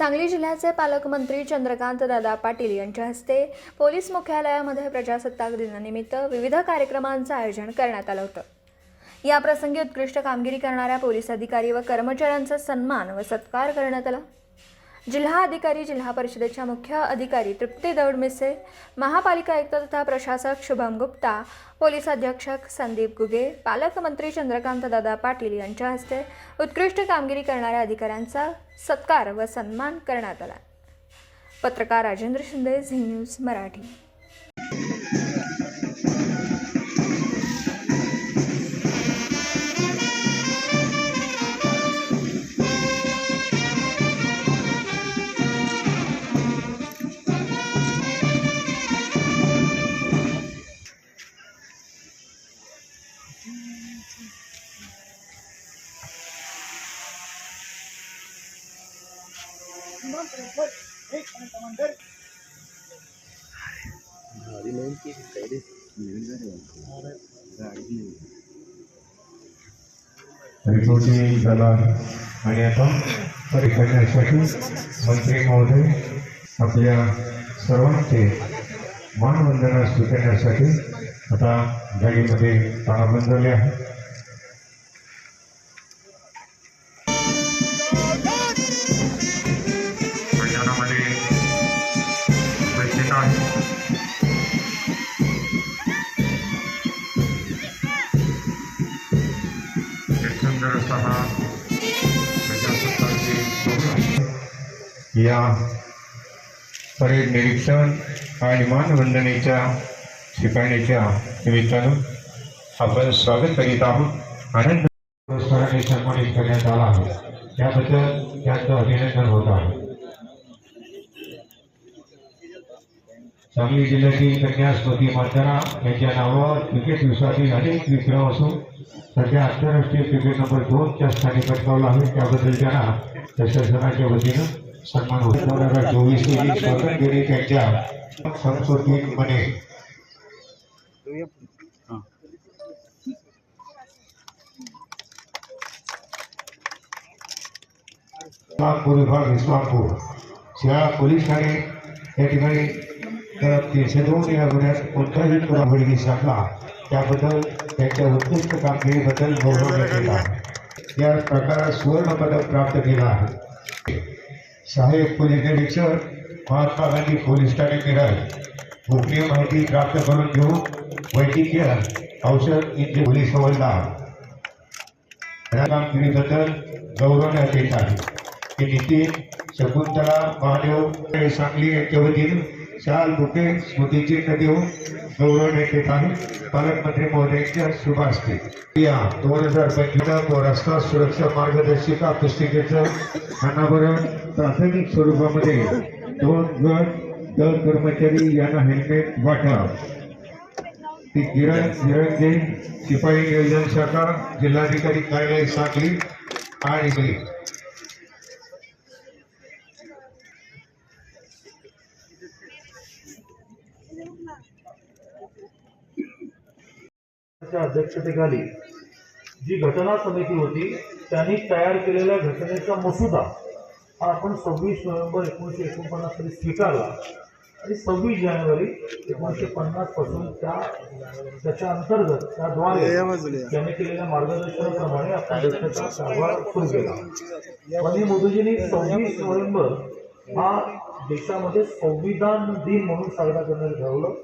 सांगली जिल्ह्याचे पालकमंत्री चंद्रकांत दादा पाटील यांच्या हस्ते पोलीस मुख्यालयामध्ये प्रजासत्ताक दिनानिमित्त विविध कार्यक्रमांचं आयोजन करण्यात आलं होतं. या प्रसंगी उत्कृष्ट कामगिरी करणाऱ्या पोलीस अधिकारी व कर्मचाऱ्यांचा सन्मान व सत्कार करण्यात आला. जिल्हा अधिकारी जिल्हा परिषदेच्या मुख्य अधिकारी तृप्ती दौड मिसे महापालिका आयुक्त तथा प्रशासक शुभम गुप्ता पोलीस अधीक्षक संदीप गुगे पालकमंत्री चंद्रकांत दादा पाटील यांच्या हस्ते उत्कृष्ट कामगिरी करणाऱ्या अधिकाऱ्यांचा सत्कार व सन्मान करण्यात आला. पत्रकार राजेंद्र शिंदे झी न्यूज मराठी. गाडी नवीन केली काय रे नवीन गाडी रिपोर्टिंग झाला आणि आता परिकरण्यासाठी मंत्री महोदय आपल्या सर्वांचे मानवंदना स्वीकारण्यासाठी आता गाडीमध्ये ताळाबंद झाले आहे. प्रजासत्ताकचे या परेड निरीक्षण आणि मानवंदनेच्या शिकवण्याच्या निमित्तानं आपण स्वागत करीत आहोत. आनंद पुरस्काराने सन्मानित करण्यात आला आहे. त्याबद्दल त्यांचं अभिनंदन होत आहे. सांगली जिल्ह्यातील कन्या स्मृती मांजरा यांच्या नावावर क्रिकेट विश्वातील अनेक विक्रम असून सध्या आंतरराष्ट्रीय क्रिकेट नंबर दोनच्या स्थानी पटकावला आहे त्याबद्दल त्यांना प्रशासनाच्या वतीनं सन्मान होतो दोन हज़ार चोवीस रोजी त्यांच्या संस्कृतीत म्हणे इस्लामपूर विभाग इस्लामपूर या पोलीस ठाणे या ठिकाणी तीनशे दोन या गुन्ह्यात कोणताही साधला त्याबद्दल त्यांच्या उत्कृष्ट कामगिरीबद्दल गौरवण्यात केला आहे. या प्रकारात सुवर्ण पदक प्राप्त केलं आहे. सहाय्यक पोलीस निरीक्षक महात्मा गांधी पोलीस ठाणे मिरज गोपनीय माहिती प्राप्त करून घेऊन वैद्यकीय औषध इथे पोलीस हवालदार. या कामगिरीबद्दल गौरवण्यात येत आहे. हे नितीन शकुंतला महादेव सांगली यांच्या वतीनं शाल बुके स्मृतीची देऊन हो? गौरवण्यात येत आहे पालकमंत्री महोदयांच्या शुभ या दोन हजार पंचवीस रस्ता सुरक्षा मार्गदर्शिका पुस्तिकेचं अनावरण प्राथमिक स्वरूपामध्ये दोन गट दल कर्मचारी यांना हेल्मेट वाटा. ती किरण निरंजन शिपाई नियोजन शाखा जिल्हाधिकारी कार्यालय सांगली आणि च्या अध्यक्षतेखाली जी घटना समिती होती त्यांनी तयार केलेल्या घटनेचा मसुदा हा आपण सव्वीस नोव्हेंबर एकोणीसशे एकोणपन्नास साली स्वीकारला. आणि सव्वीस जानेवारी एकोणीसशे पन्नासपासून त्या त्याच्या अंतर्गत त्याद्वारे त्यांनी केलेल्या मार्गदर्शनाप्रमाणे आपण देशाचा कारभार सुरू केला. आणि मोदीजींनी सव्वीस नोव्हेंबर हा देशामध्ये संविधान दिन म्हणून साजरा करण्याचं ठरवलं.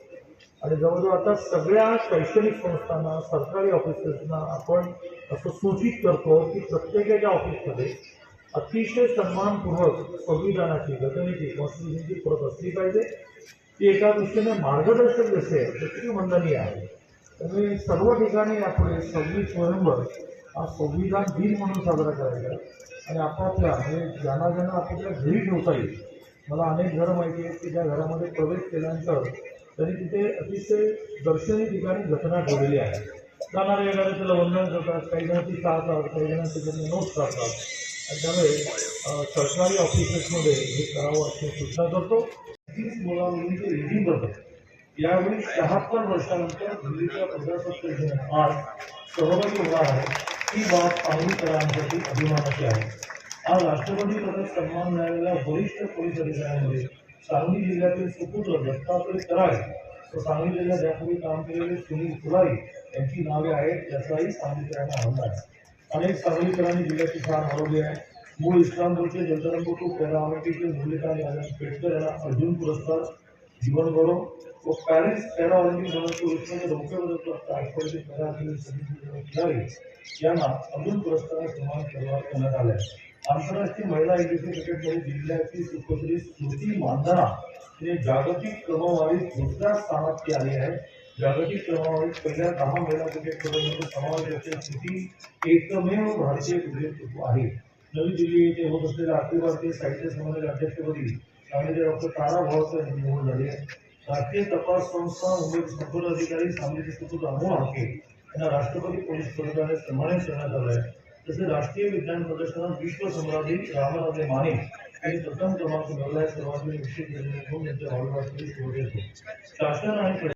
आणि जवळजवळ आता सगळ्या शैक्षणिक संस्थांना सरकारी ऑफिसेसना आपण असं सूचित करतो की प्रत्येकाच्या ऑफिसमध्ये अतिशय सन्मानपूर्वक संविधानाची घटनेची कॉन्स्टिट्यूशनची प्रत असली पाहिजे. ती एका दृष्टीने मार्गदर्शक जसे आहे तशी वंदनीय आहे त्यामुळे सर्व ठिकाणी यापुढे सव्वीस नोव्हेंबर हा संविधान दिन म्हणून साजरा करायचा आणि आपापल्या म्हणजे ज्यांना ज्यांना आपापल्या घरी ठेवता येईल मला अनेक घरं माहिती आहेत की त्या घरामध्ये प्रवेश केल्यानंतर तरी तिथे अतिशय दर्शनी ठिकाणी घटना ठेवलेली आहे. जाणारे येणारे त्याला वंदन करतात. काही जण ती चालतात काही जण त्याच्यामध्ये नोट्स काढतात. आणि त्यामुळे सरकारी ऑफिसेसमध्ये हे करावं अशी सूचना करतो. तीस मुलामुलींचे रिझिंग करतो यावेळी शहात्तर वर्षानंतर दिल्लीच्या प्रजासत्ताक आज सहभागी होणार आहे. ही बाब सांगलीकरांसाठी अभिमानाची आहे. आज राष्ट्रपती पदक सन्मान मिळालेल्या वरिष्ठ पोलीस अधिकाऱ्यांमध्ये सांगली जिल्ह्यातील सुपुत्र दत्तात्रय कराळे व सांगली जिल्ह्यात यापूर्वी काम केलेले सुनील फुलारी यांची नावे आहेत याचाही सांगलीकरांना हल्ला आहे. अनेक सांगलीकरांनी जिल्ह्याची शान हरवली आहे. मूळ इस्लामपूरचे जलतरंगपूर पॅरा ऑलिम्पिकचे मुरलीकांत यादव पेटकर यांना अर्जुन पुरस्कार जीवन गौरव व पॅरिस पॅराऑलिम्पिक ऑलिम्पिक दोन हजार चोवीसमध्ये यांना अर्जुन पुरस्काराने सन्मान करण्यात आला आहे. आंतरराष्ट्रीय महिला एकदिवसीय क्रिकेटमध्ये जिल्ह्याची सुपुत्री स्मृती मानधना हे जागतिक क्रमवारीत दुसऱ्या स्थानात ती आली आहे. जागतिक क्रमवारीत पहिल्या दहा महिला क्रिकेटपटूंमध्ये समावेश असलेली स्थिती एकमेव भारतीय क्रिकेटपटू आहे. नवी दिल्ली येथे होत असलेल्या अखिल भारतीय साहित्य संमेलनाच्या अध्यक्षपदी सांगलीचे डॉक्टर तारा भावकर यांची निवड झाली आहे. राष्ट्रीय तपास संस्था मुंबईचे संपूर्ण अधिकारी सांगलीचे सुपुत्र अमोल हाके यांना राष्ट्रपती पोलीस पदकाने सन्मानित करण्यात आलं आहे. तसेच राष्ट्रीय विज्ञान प्रदर्शनात विश्वसम्राटी रामराजे माने यांनी प्रथम क्रमांक मिळवला आहे सर्वांनी निश्चित केलेले यांच्या भावना शासन आणि